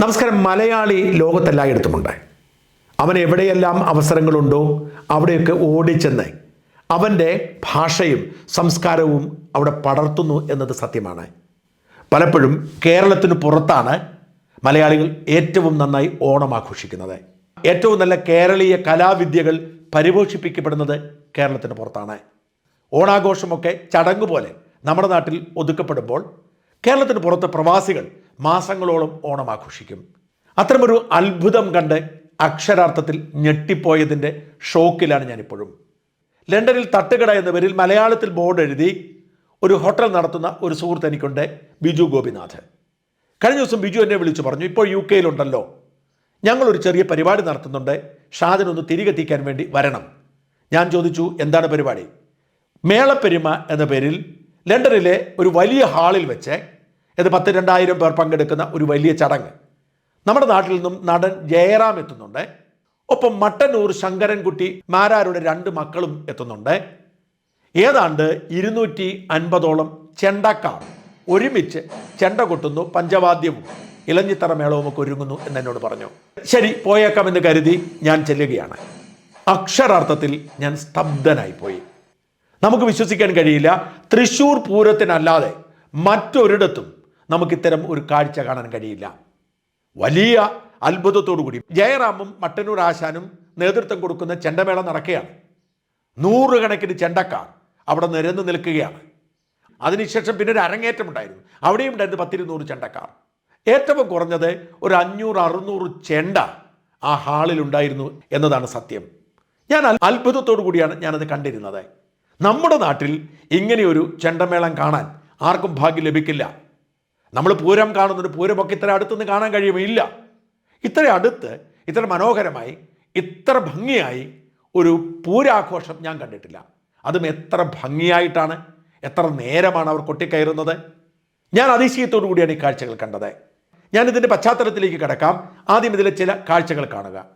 നമസ്കാരം. മലയാളി ലോകത്തെല്ലായിടത്തുമുണ്ട്. അവൻ എവിടെയെല്ലാം അവസരങ്ങളുണ്ടോ അവിടെയൊക്കെ ഓടിച്ചെന്ന് അവന്റെ ഭാഷയും സംസ്കാരവും അവിടെ പടർത്തുന്നു എന്നത് സത്യമാണ്. പലപ്പോഴും കേരളത്തിന് പുറത്താണ് മലയാളികൾ ഏറ്റവും നന്നായി ഓണം ആഘോഷിക്കുന്നത്. ഏറ്റവും നല്ല കേരളീയ കലാവിദ്യകൾ പരിപോഷിപ്പിക്കപ്പെടുന്നത് കേരളത്തിന് പുറത്താണ്. ഓണാഘോഷമൊക്കെ ചടങ്ങ് പോലെ നമ്മുടെ നാട്ടിൽ ഒതുക്കപ്പെടുമ്പോൾ കേരളത്തിന് പുറത്ത് പ്രവാസികൾ മാസങ്ങളോളം ഓണം ആഘോഷിക്കും. അത്തരമൊരു അത്ഭുതം കണ്ട് അക്ഷരാർത്ഥത്തിൽ ഞെട്ടിപ്പോയതിന്റെ ഷോക്കിലാണ് ഞാനിപ്പോഴും. ലണ്ടനിൽ തട്ടുകട എന്ന പേരിൽ മലയാളത്തിൽ ബോർഡ് എഴുതി ഒരു ഹോട്ടൽ നടത്തുന്ന ഒരു സുഹൃത്ത് എനിക്കുണ്ട് ബിജു ഗോപിനാഥ്. കഴിഞ്ഞ ദിവസം ബിജു എന്നെ വിളിച്ചു പറഞ്ഞു ഇപ്പോൾ യു കെയിലുണ്ടല്ലോ ഞങ്ങളൊരു ചെറിയ പരിപാടി നടത്തുന്നുണ്ട്. ഷാജനൊന്ന് തിരികെത്തിക്കാൻ വേണ്ടി വരണം. ഞാൻ ചോദിച്ചു എന്താണ് പരിപാടി? മേളപ്പെരുമ എന്ന പേരിൽ ലണ്ടനിലെ ഒരു വലിയ ഹാളിൽ വെച്ച് ഇത് പത്ത് രണ്ടായിരം പേർ പങ്കെടുക്കുന്ന ഒരു വലിയ ചടങ്ങ്. നമ്മുടെ നാട്ടിൽ നിന്നും നടൻ ജയറാം എത്തുന്നുണ്ട്. ഒപ്പം മട്ടന്നൂർ ശങ്കരൻകുട്ടി മാരാരുടെ രണ്ട് മക്കളും എത്തുന്നുണ്ട്. ഏതാണ്ട് ഇരുന്നൂറ്റി അൻപതോളം ചെണ്ടക്കാർ ഒരുമിച്ച് ചെണ്ട കൊട്ടുന്നു പഞ്ചവാദ്യവും ഇലഞ്ഞിത്തറ മേളവും ഒക്കെ ഒരുങ്ങുന്നു എന്നെന്നോട് പറഞ്ഞു. ശരി പോയേക്കാമെന്ന് കരുതി ഞാൻ ചെല്ലുകയാണ്. അക്ഷരാർത്ഥത്തിൽ ഞാൻ സ്തബ്ധനായി പോയി. നമുക്ക് വിശ്വസിക്കാൻ കഴിയില്ല തൃശൂർ പൂരത്തിനല്ലാതെ മറ്റൊരിടത്തും നമുക്ക് ഇത്തരം ഒരു കാഴ്ച കാണാൻ കഴിയില്ല. വലിയ അത്ഭുതത്തോടു കൂടി ജയറാമും മട്ടന്നൂർ ആശാനും നേതൃത്വം കൊടുക്കുന്ന ചെണ്ടമേള നടക്കുകയാണ്. നൂറുകണക്കിന് ചെണ്ടക്കാർ അവിടെ നിരന്ന് നിൽക്കുകയാണ്. അതിനുശേഷം പിന്നെ ഒരു അരങ്ങേറ്റം ഉണ്ടായിരുന്നു. അവിടെയും ഉണ്ടായിരുന്നു പത്തിരുന്നൂറ് ചെണ്ടക്കാർ. ഏറ്റവും കുറഞ്ഞത് ഒരു അഞ്ഞൂറ് അറുന്നൂറ് ചെണ്ട ആ ഹാളിൽ ഉണ്ടായിരുന്നു എന്നതാണ് സത്യം. ഞാൻ അത്ഭുതത്തോടു കൂടിയാണ് ഞാനത് കണ്ടിരുന്നത്. നമ്മുടെ നാട്ടിൽ ഇങ്ങനെയൊരു ചെണ്ടമേളം കാണാൻ ആർക്കും ഭാഗ്യം ലഭിക്കില്ല. നമ്മൾ പൂരം കാണുന്നുണ്ട് പൂരമൊക്കെ ഇത്ര അടുത്തുനിന്ന് കാണാൻ കഴിയുമില്ല ഇത്ര അടുത്ത് ഇത്ര മനോഹരമായി ഇത്ര ഭംഗിയായി ഒരു പൂരാഘോഷം ഞാൻ കണ്ടിട്ടില്ല. അതും എത്ര ഭംഗിയായിട്ടാണ് എത്ര നേരമാണ് അവർ കൊട്ടിക്കയറുന്നത്. ഞാൻ അതിശയത്തോടു കൂടിയാണ് ഈ കാഴ്ചകൾ കണ്ടത്. ഞാൻ ഇതിന്റെ പശ്ചാത്തലത്തിലേക്ക് കിടക്കാം. ആദ്യം ഇതിലെ ചില കാഴ്ചകൾ കാണുക.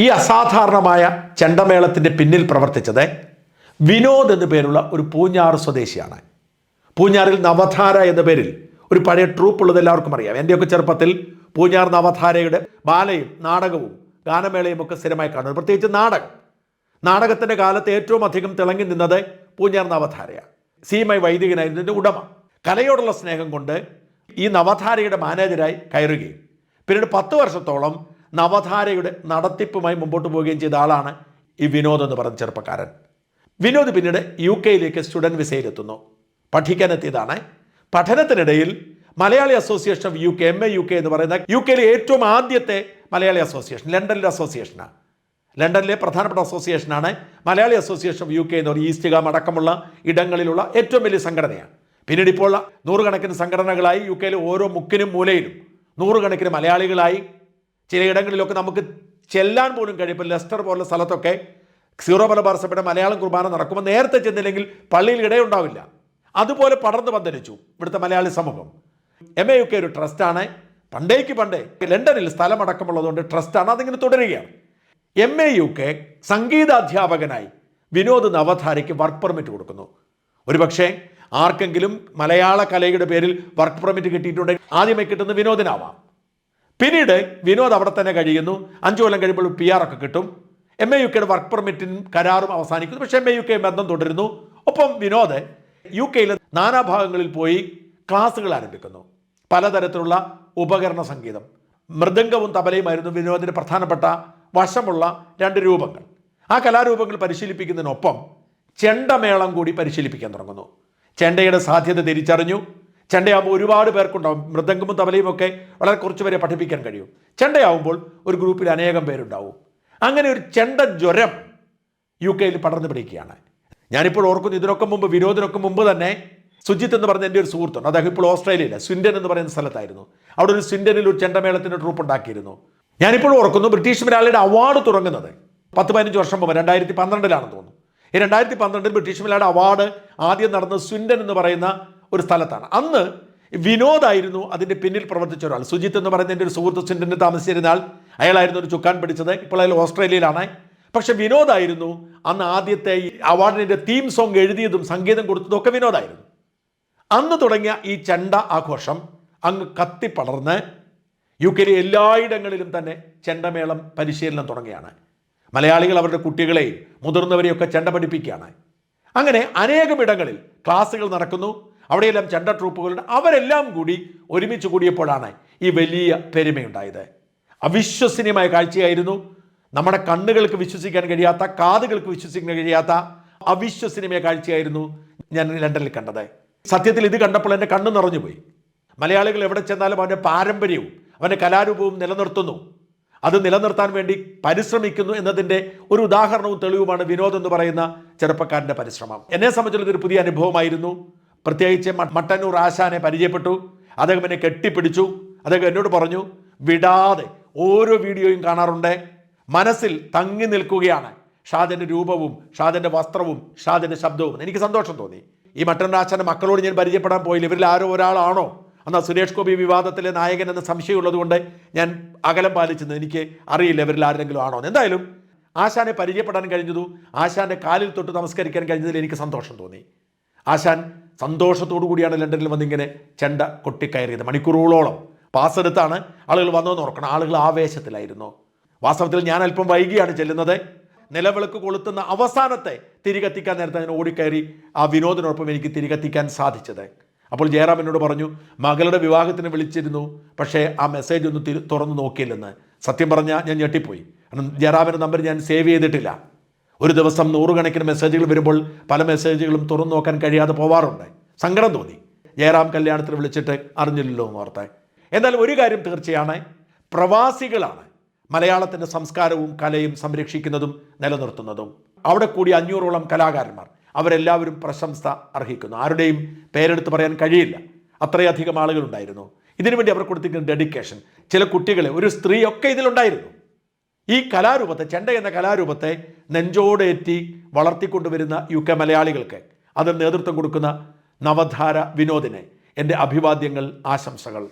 ഈ അസാധാരണമായ ചെണ്ടമേളത്തിന്റെ പിന്നിൽ പ്രവർത്തിച്ചത് വിനോദ് എന്നു പേരുള്ള ഒരു പൂഞ്ഞാറ് സ്വദേശിയാണ്. പൂഞ്ഞാറിൽ നവധാര എന്ന പേരിൽ ഒരു പഴയ ട്രൂപ്പ് ഉള്ളത് എല്ലാവർക്കും അറിയാം. എന്റെയൊക്കെ ചെറുപ്പത്തിൽ പൂഞ്ഞാർ നവധാരയുടെ ബാലയും നാടകവും ഗാനമേളയും ഒക്കെ സ്ഥിരമായി കാണുന്നു. പ്രത്യേകിച്ച് നാടകം. നാടകത്തിന്റെ കാലത്ത് ഏറ്റവും അധികം തിളങ്ങി നിന്നത് പൂഞ്ഞാർ നവധാരയാണ്. സീമൈ വൈദികനായിരുന്നു ഇതിന്റെ ഉടമ. കലയോടുള്ള സ്നേഹം കൊണ്ട് ഈ നവധാരയുടെ മാനേജരായി കയറുകയും പിന്നീട് പത്ത് വർഷത്തോളം നവധാരയുടെ നടത്തിപ്പുമായി മുമ്പോട്ട് പോവുകയും ചെയ്ത ആളാണ് ഈ വിനോദ് എന്ന് പറഞ്ഞ ചെറുപ്പക്കാരൻ. വിനോദ് പിന്നീട് യു കെയിലേക്ക് സ്റ്റുഡന്റ് വിസയിലെത്തുന്നു. പഠിക്കാനെത്തിയതാണ്. പഠനത്തിനിടയിൽ Malayali association of U K M A U K എന്ന് പറയുന്ന യു കെയിലെ ഏറ്റവും ആദ്യത്തെ മലയാളി അസോസിയേഷൻ ലണ്ടനിലെ അസോസിയേഷനാണ്. ലണ്ടനിലെ പ്രധാനപ്പെട്ട അസോസിയേഷനാണ് Malayali association of U K എന്ന് പറയുന്ന ഈസ്റ്റ് ഗാം അടക്കമുള്ള ഇടങ്ങളിലുള്ള ഏറ്റവും വലിയ സംഘടനയാണ്. പിന്നീട് ഇപ്പോൾ നൂറുകണക്കിന് സംഘടനകളായി യു കെയിലെ ഓരോ മുക്കിനും മൂലയിലും നൂറുകണക്കിന് മലയാളികളായി ചിലയിടങ്ങളിലൊക്കെ നമുക്ക് ചെല്ലാൻ പോലും കഴിയും ലെസ്റ്റർ പോലുള്ള സ്ഥലത്തൊക്കെ സീറോ മലബാർ സഭയുടെ മലയാളം കുർബാന നടക്കുമ്പോൾ നേരത്തെ ചെന്നില്ലെങ്കിൽ പള്ളിയിൽ ഇടയുണ്ടാവില്ല. അതുപോലെ പടർന്നു പന്തലിച്ചു ഇവിടുത്തെ മലയാളി സമൂഹം. എം എ യു കെ ഒരു ട്രസ്റ്റാണ്. പണ്ടേക്ക് പണ്ടേ ലണ്ടനിൽ സ്ഥലമടക്കമുള്ളതുകൊണ്ട് ട്രസ്റ്റാണ് അതിങ്ങനെ തുടരുകയാണ്. എം എ യു കെ സംഗീതാധ്യാപകനായി വിനോദ് നവധാരയ്ക്ക് വർക്ക് പെർമിറ്റ് കൊടുക്കുന്നു. ഒരുപക്ഷെ ആർക്കെങ്കിലും മലയാള കലയുടെ പേരിൽ വർക്ക് പെർമിറ്റ് കിട്ടിയിട്ടുണ്ടെങ്കിൽ ആദ്യമേ കിട്ടുന്ന വിനോദിനാവാം. പിന്നീട് വിനോദ് അവിടെ തന്നെ കഴിയുന്നു. അഞ്ചു കൊല്ലം കഴിയുമ്പോൾ പി ആർ ഒക്കെ കിട്ടും. എം എ യു കെയുടെ വർക്ക് പെർമിറ്റിനും കരാറും അവസാനിക്കുന്നു. പക്ഷേ എം എ യു കെ ബന്ധം തുടരുന്നു. ഒപ്പം വിനോദ് യു കെയിലെ നാനാഭാഗങ്ങളിൽ പോയി ക്ലാസ്സുകൾ ആരംഭിക്കുന്നു. പലതരത്തിലുള്ള ഉപകരണ സംഗീതം. മൃദംഗവും തബലയുമായിരുന്നു വിനോദിന്റെ പ്രധാനപ്പെട്ട വശമുള്ള രണ്ട് രൂപങ്ങൾ. ആ കലാരൂപങ്ങൾ പരിശീലിപ്പിക്കുന്നതിനൊപ്പം ചെണ്ടമേളം കൂടി പരിശീലിപ്പിക്കാൻ തുടങ്ങുന്നു. ചെണ്ടയുടെ സാധ്യത തിരിച്ചറിഞ്ഞു. ചെണ്ടയാകുമ്പോൾ ഒരുപാട് പേർക്കുണ്ടാവും. മൃദംഗവും തബലയും ഒക്കെ വളരെ കുറച്ച് പേരെ പഠിപ്പിക്കാൻ കഴിയും. ചെണ്ടയാവുമ്പോൾ ഒരു ഗ്രൂപ്പിൽ അനേകം പേരുണ്ടാവും. അങ്ങനെ ഒരു ചെണ്ട ജ്വരം യു കെയിൽ പടർന്നു പിടിക്കുകയാണ്. ഞാനിപ്പോൾ ഓർക്കുന്നു ഇതിനൊക്കെ മുമ്പ് വിനോദിനൊക്കെ മുമ്പ് തന്നെ സുജിത്ത് എന്ന് പറഞ്ഞ എന്റെ ഒരു സുഹൃത്തുണ്ട്. അദ്ദേഹം ഇപ്പോൾ ഓസ്ട്രേലിയയിലെ സ്വിൻഡൻ എന്ന് പറയുന്ന സ്ഥലത്തായിരുന്നു. അവിടെ ഒരു സ്വിൻഡനിൽ ഒരു ചെണ്ടമേളത്തിന്റെ ട്രൂപ്പ് ഉണ്ടാക്കിയിരുന്നു. ഞാനിപ്പോൾ ഓർക്കുന്നു ബ്രിട്ടീഷ് മലയാളിയുടെ അവാർഡ് തുടങ്ങുന്നത് പത്ത് പതിനഞ്ച് വർഷം മുമ്പ് രണ്ടായിരത്തി പന്ത്രണ്ടിലാണെന്ന് തോന്നുന്നു. ഈ രണ്ടായിരത്തി പന്ത്രണ്ടിൽ ബ്രിട്ടീഷ് മലയാളിയുടെ അവാർഡ് ആദ്യം നടന്ന സ്വിൻഡൻ എന്ന് പറയുന്ന ഒരു സ്ഥലത്താണ്. അന്ന് വിനോദായിരുന്നു അതിന്റെ പിന്നിൽ പ്രവർത്തിച്ച ഒരാൾ. സുജിത്ത് എന്ന് പറയുന്ന എന്റെ ഒരു സുഹൃത്ത് സ്വിൻഡനിൽ താമസിച്ചിരുന്ന ആൾ. അയാളായിരുന്നു ഒരു ചുക്കാൻ പിടിച്ചത്. ഇപ്പോൾ അയാൾ ഓസ്ട്രേലിയയിലാണ്. പക്ഷെ വിനോദായിരുന്നു. അന്ന് ആദ്യത്തെ ഈ അവാർഡിന്റെ തീം സോങ് എഴുതിയതും സംഗീതം കൊടുത്തതും ഒക്കെ വിനോദായിരുന്നു. അന്ന് തുടങ്ങിയ ഈ ചെണ്ട ആഘോഷം അങ്ങ് കത്തിപ്പടർന്ന് യു കെയിലെ എല്ലായിടങ്ങളിലും തന്നെ ചെണ്ടമേളം പരിശീലനം തുടങ്ങിയാണ്. മലയാളികൾ അവരുടെ കുട്ടികളെയും മുതിർന്നവരെയൊക്കെ ചെണ്ട പഠിപ്പിക്കുകയാണ്. അങ്ങനെ അനേകം ഇടങ്ങളിൽ ക്ലാസ്സുകൾ നടക്കുന്നു. അവിടെയെല്ലാം ചണ്ട ട്രൂപ്പുകളുണ്ട് അവരെല്ലാം കൂടി ഒരുമിച്ച് കൂടിയപ്പോഴാണ് ഈ വലിയ പെരുമയുണ്ടായത്. അവിശ്വസനീയമായ കാഴ്ചയായിരുന്നു. നമ്മുടെ കണ്ണുകൾക്ക് വിശ്വസിക്കാൻ കഴിയാത്ത കാതുകൾക്ക് വിശ്വസിക്കാൻ കഴിയാത്ത അവിശ്വസനീയമായ കാഴ്ചയായിരുന്നു ഞാൻ ലണ്ടനിൽ കണ്ടത്. സത്യത്തിൽ ഇത് കണ്ടപ്പോൾ എന്റെ കണ്ണ് നിറഞ്ഞുപോയി. മലയാളികൾ എവിടെ ചെന്നാലും അവന്റെ പാരമ്പര്യവും അവന്റെ കലാരൂപവും നിലനിർത്തുന്നു. അത് നിലനിർത്താൻ വേണ്ടി പരിശ്രമിക്കുന്നു എന്നതിന്റെ ഒരു ഉദാഹരണവും തെളിവുമാണ് വിനോദ് എന്ന് പറയുന്ന ചെറുപ്പക്കാരന്റെ പരിശ്രമം. എന്നെ സംബന്ധിച്ചുള്ള ഒരു പുതിയ അനുഭവമായിരുന്നു. പ്രത്യേകിച്ച് മട്ടന്നൂർ ആശാനെ പരിചയപ്പെട്ടു. അദ്ദേഹം എന്നെ കെട്ടിപ്പിടിച്ചു. അദ്ദേഹം എന്നോട് പറഞ്ഞു വിടാതെ ഓരോ വീഡിയോയും കാണാറുണ്ട്. മനസ്സിൽ തങ്ങി നിൽക്കുകയാണ്. ഷാദന്റെ രൂപവും ഷാദന്റെ വസ്ത്രവും ഷാദന്റെ ശബ്ദവും. എനിക്ക് സന്തോഷം തോന്നി. ഈ മട്ടന്നൂർ മക്കളോട് ഞാൻ പരിചയപ്പെടാൻ പോയില്ല. ഇവരിൽ ആരോ ഒരാളാണോ? എന്നാൽ സുരേഷ് ഗോപി വിവാദത്തിലെ നായകൻ എന്ന സംശയമുള്ളത് കൊണ്ട് ഞാൻ അകലം പാലിച്ചെന്ന് എനിക്ക് അറിയില്ല ഇവരിൽ ആരെങ്കിലും ആണോ എന്തായാലും ആശാനെ പരിചയപ്പെടാൻ കഴിഞ്ഞതു ആശാന്റെ കാലിൽ തൊട്ട് നമസ്കരിക്കാൻ കഴിഞ്ഞതിൽ എനിക്ക് സന്തോഷം തോന്നി. ആശാൻ സന്തോഷത്തോടു കൂടിയാണ് ലണ്ടനിൽ വന്നിങ്ങനെ ചെണ്ട കൊട്ടിക്കയറിയത് മണിക്കൂറുകളോളം പാസ് എടുത്താണ് ആളുകൾ വന്നതെന്ന് ഓർക്കണം. ആളുകൾ ആവേശത്തിലായിരുന്നു. വാസ്തവത്തിൽ ഞാൻ അല്പം വൈകിയാണ് ചെല്ലുന്നത്. നിലവിളക്ക് കൊളുത്തുന്ന അവസാനത്തെ തിരികെത്തിക്കാൻ നേരത്തെ ഞാൻ ഓടിക്കയറി ആ വിനോദിനോടൊപ്പം എനിക്ക് തിരികെത്തിക്കാൻ സാധിച്ചത്. അപ്പോൾ ജയറാം എന്നോട് പറഞ്ഞു മകളുടെ വിവാഹത്തിന് വിളിച്ചിരുന്നു പക്ഷേ ആ മെസ്സേജ് ഒന്ന് തുറന്നു നോക്കിയില്ലെന്ന്. സത്യം പറഞ്ഞാൽ ഞാൻ ഞെട്ടിപ്പോയി. കാരണം ജയറാമിന്റെ നമ്പർ ഞാൻ സേവ് ചെയ്തിട്ടില്ല. ഒരു ദിവസം നൂറുകണക്കിന് മെസ്സേജുകൾ വരുമ്പോൾ പല മെസ്സേജുകളും തുറന്നു നോക്കാൻ കഴിയാതെ പോവാറുണ്ട്. സങ്കടം തോന്നി. ജയറാം കല്യാണത്തിന് വിളിച്ചിട്ട് അറിഞ്ഞില്ലല്ലോ എന്ന് ഓർത്തെ. എന്നാൽ ഒരു കാര്യം തീർച്ചയാണ്. പ്രവാസികളാണ് മലയാളത്തിന്റെ സംസ്കാരവും കലയും സംരക്ഷിക്കുന്നതും നിലനിർത്തുന്നതും. അവിടെ കൂടി അഞ്ഞൂറോളം കലാകാരന്മാർ. അവരെല്ലാവരും പ്രശംസ അർഹിക്കുന്നു. ആരുടെയും പേരെടുത്ത് പറയാൻ കഴിയില്ല. അത്രയധികം ആളുകളുണ്ടായിരുന്നു. ഇതിനുവേണ്ടി അവർ കൊടുത്തിരിക്കുന്ന ഡെഡിക്കേഷൻ ചില കുട്ടികളെ ഒരു സ്ത്രീയൊക്കെ ഇതിലുണ്ടായിരുന്നു. ഈ കലാരൂപത്തെ ചെണ്ട എന്ന കലാരൂപത്തെ നെഞ്ചോടേറ്റി വളർത്തിക്കൊണ്ടുവരുന്ന യു കെ മലയാളികൾക്ക് അതിന് നേതൃത്വം കൊടുക്കുന്ന നവധാര വിനോദിനെ എന്റെ അഭിവാദ്യങ്ങൾ ആശംസകൾ.